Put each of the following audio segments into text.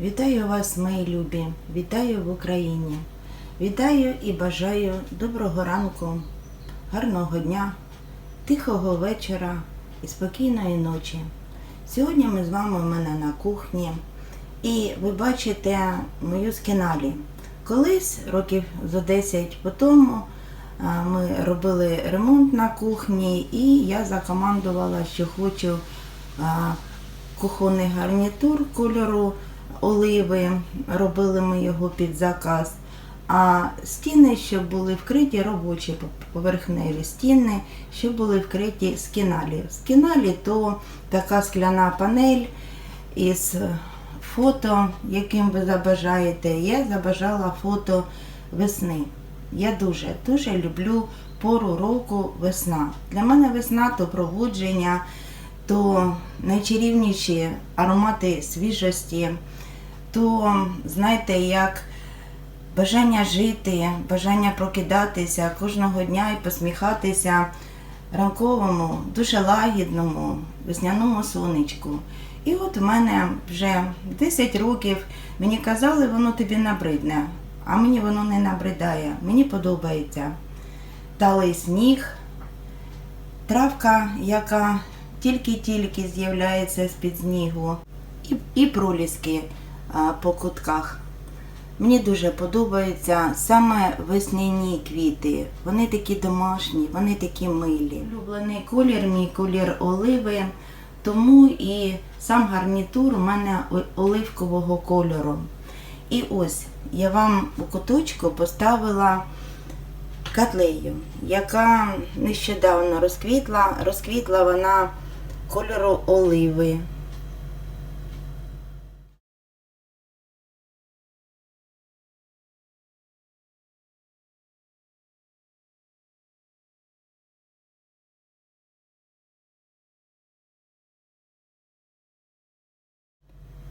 Вітаю вас, мої любі, вітаю в Україні. Вітаю і бажаю доброго ранку, гарного дня, тихого вечора і спокійної ночі. Сьогодні ми з вами у мене на кухні, і ви бачите мою скіналі. Колись, років зо 10 по тому, ми робили ремонт на кухні, і я закомандувала, що хочу кухонний гарнітур кольору оливи. Робили ми його під заказ. А стіни, щоб були вкриті робочі поверхневі стіни, щоб були вкриті скіналі. Скіналі то така скляна панель із фото, яким ви забажаєте. Я забажала фото весни. Я дуже дуже люблю пору року весна. Для мене весна то пробудження, то найчарівніші аромати свіжості, то знаєте, як бажання жити, бажання прокидатися кожного дня і посміхатися ранковому, дуже лагідному, весняному сонечку. І от в мене вже 10 років мені казали, воно тобі набридне, а мені воно не набридає. Мені подобається. Талий сніг, травка, яка тільки-тільки з'являється з-під снігу, і, і проліски по кутках. Мені дуже подобаються саме весняні квіти. Вони такі домашні, вони такі милі. Улюблений колір, мій колір оливи, тому і сам гарнітур у мене оливкового кольору. І ось я вам у куточку поставила котлею, яка нещодавно розквітла. Розквітла вона кольору оливи.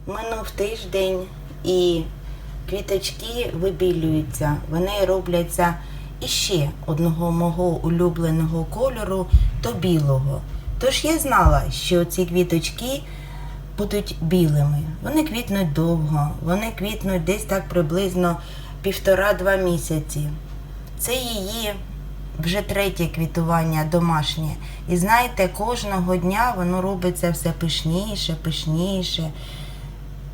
Минув тиждень і квіточки вибілюються. Вони робляться іще одного мого улюбленого кольору, то білого. Тож я знала, що ці квіточки будуть білими. Вони квітнуть довго, вони квітнуть десь так приблизно півтора-два місяці. Це її вже третє квітування домашнє. І знаєте, кожного дня воно робиться все пишніше, пишніше.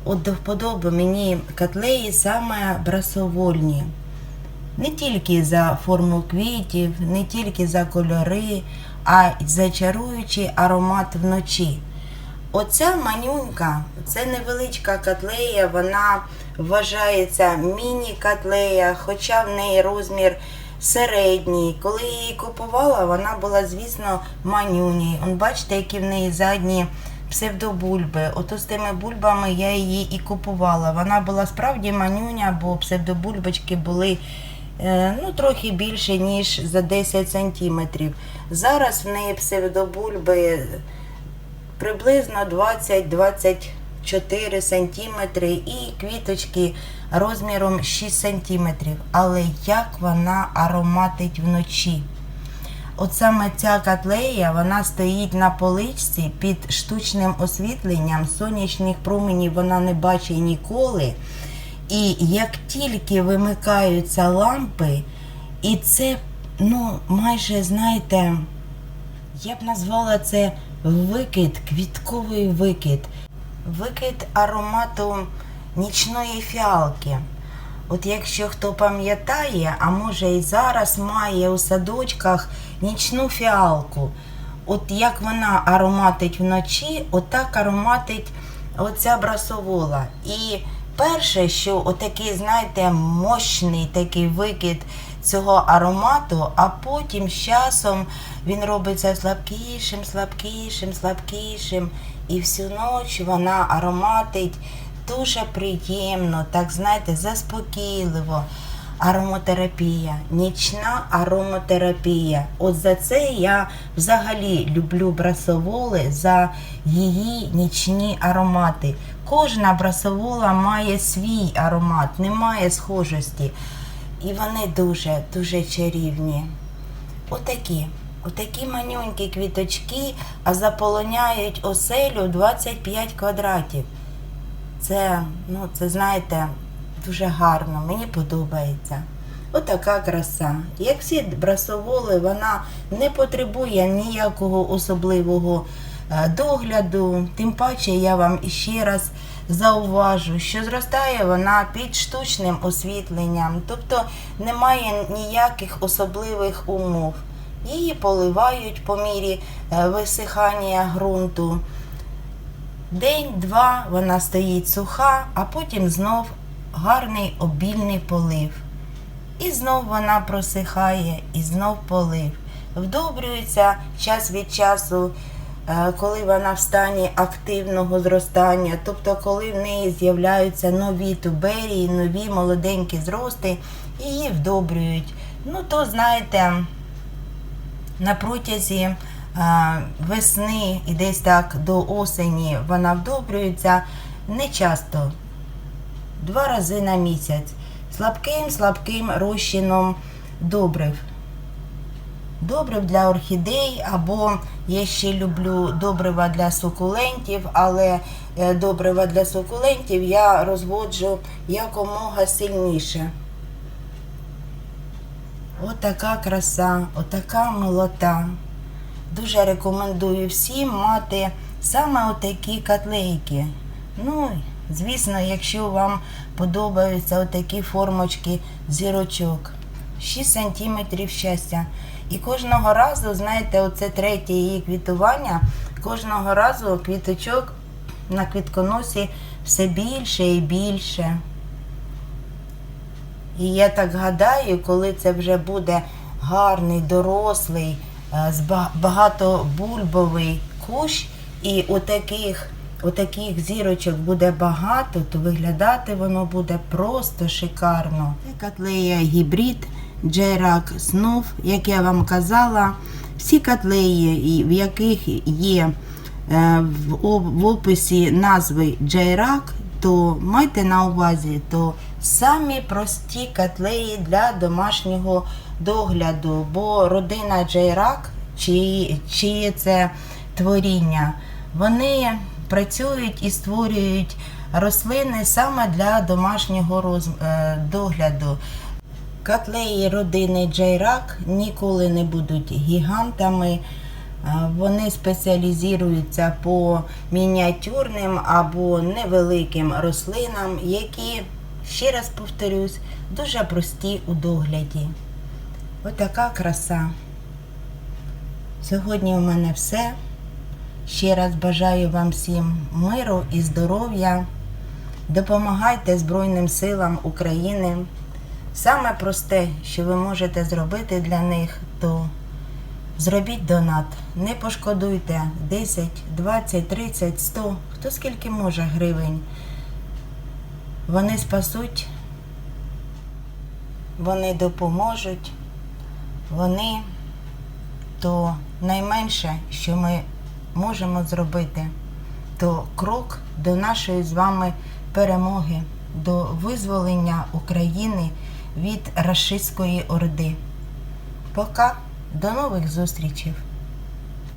От до вподоби мені котлеї саме брасовольні. Не тільки за форму квітів, не тільки за кольори, а й за чаруючий аромат вночі. Оця манюнька, це невеличка котлея, вона вважається міні-котлея, хоча в неї розмір середній. Коли її купувала, вона була, звісно, манюній. Он бачите, які в неї задні псевдобульби. Ото з тими бульбами я її і купувала. Вона була справді манюня, бо псевдобульбочки були е, ну, трохи більше, ніж за 10 сантиметрів. Зараз в неї псевдобульби приблизно 20-24 сантиметри і квіточки розміром 6 сантиметрів. Але як вона ароматить вночі. От саме ця котлея, вона стоїть на поличці під штучним освітленням, сонячних променів вона не бачить ніколи. І як тільки вимикаються лампи, і це, ну, майже, знаєте, я б назвала це викид, квітковий викид, викид аромату нічної фіалки. От якщо хто пам'ятає, а може і зараз має у садочках нічну фіалку. От як вона ароматить вночі, отак ароматить оця брасовола. І перше, що отакий, знаєте, мощний такий викид цього аромату, а потім з часом він робиться слабкішим, слабкішим, слабкішим. І всю ніч вона ароматить дуже приємно, так знаєте, заспокійливо. Ароматерапія, нічна ароматерапія. От за це я взагалі люблю брасоволи за її нічні аромати. Кожна брасовола має свій аромат, немає схожості. І вони дуже, дуже чарівні. Отакі. Отакі манюнькі квіточки, а заполоняють оселю 25 квадратів. Це, ну, це знаєте, дуже гарно, мені подобається. Отака краса. Як всі брасоволи, вона не потребує ніякого особливого е, догляду. Тим паче я вам іще раз зауважу, що зростає вона під штучним освітленням, тобто немає ніяких особливих умов. Її поливають по мірі е, висихання ґрунту. День-два вона стоїть суха, а потім знов гарний обільний полив. І знов вона просихає, і знов полив. Вдобрюється час від часу, е, коли вона в стані активного зростання, тобто коли в неї з'являються нові туберії, нові молоденькі зрости, її вдобрюють. Ну, то знаєте, на протязі весни і десь так до осені вона вдобрюється не часто, два рази на місяць, слабким слабким розчином добрив. Добрив для орхідей, або я ще люблю добрива для сукулентів, але е, добрива для сукулентів я розводжу якомога сильніше. Отака краса, отака милота. Дуже рекомендую всім мати саме отакі котлейки. Ну, звісно, якщо вам подобаються отакі формочки зірочок. 6 сантиметрів щастя. І кожного разу, знаєте, оце третє її квітування, кожного разу квіточок на квітконосі все більше і більше. І я так гадаю, коли це вже буде гарний, дорослий, багатобульбовий кущ, і отаких, отаких зірочок буде багато, то виглядати воно буде просто шикарно. Це котлея гібрид Джейрак Снов, як я вам казала, всі котлеї, в яких є е, в описі назви Джейрак, то майте на увазі, то самі прості котлеї для домашнього догляду, бо родина Джейрак, чи, чиє це творіння, вони працюють і створюють рослини саме для домашнього роз, е, догляду. Котлеї родини Джейрак ніколи не будуть гігантами. Вони спеціалізуються по мініатюрним або невеликим рослинам, які, ще раз повторюсь, дуже прості у догляді. Отака краса. Сьогодні у мене все. Ще раз бажаю вам всім миру і здоров'я. Допомагайте Збройним силам України. Саме просте, що ви можете зробити для них, то зробіть донат. Не пошкодуйте 10, 20, 30, 100, хто скільки може гривень. Вони спасуть, вони допоможуть, вони то найменше, що ми можемо зробити, то крок до нашої з вами перемоги, до визволення України від рашистської орди. Пока, до нових зустрічей!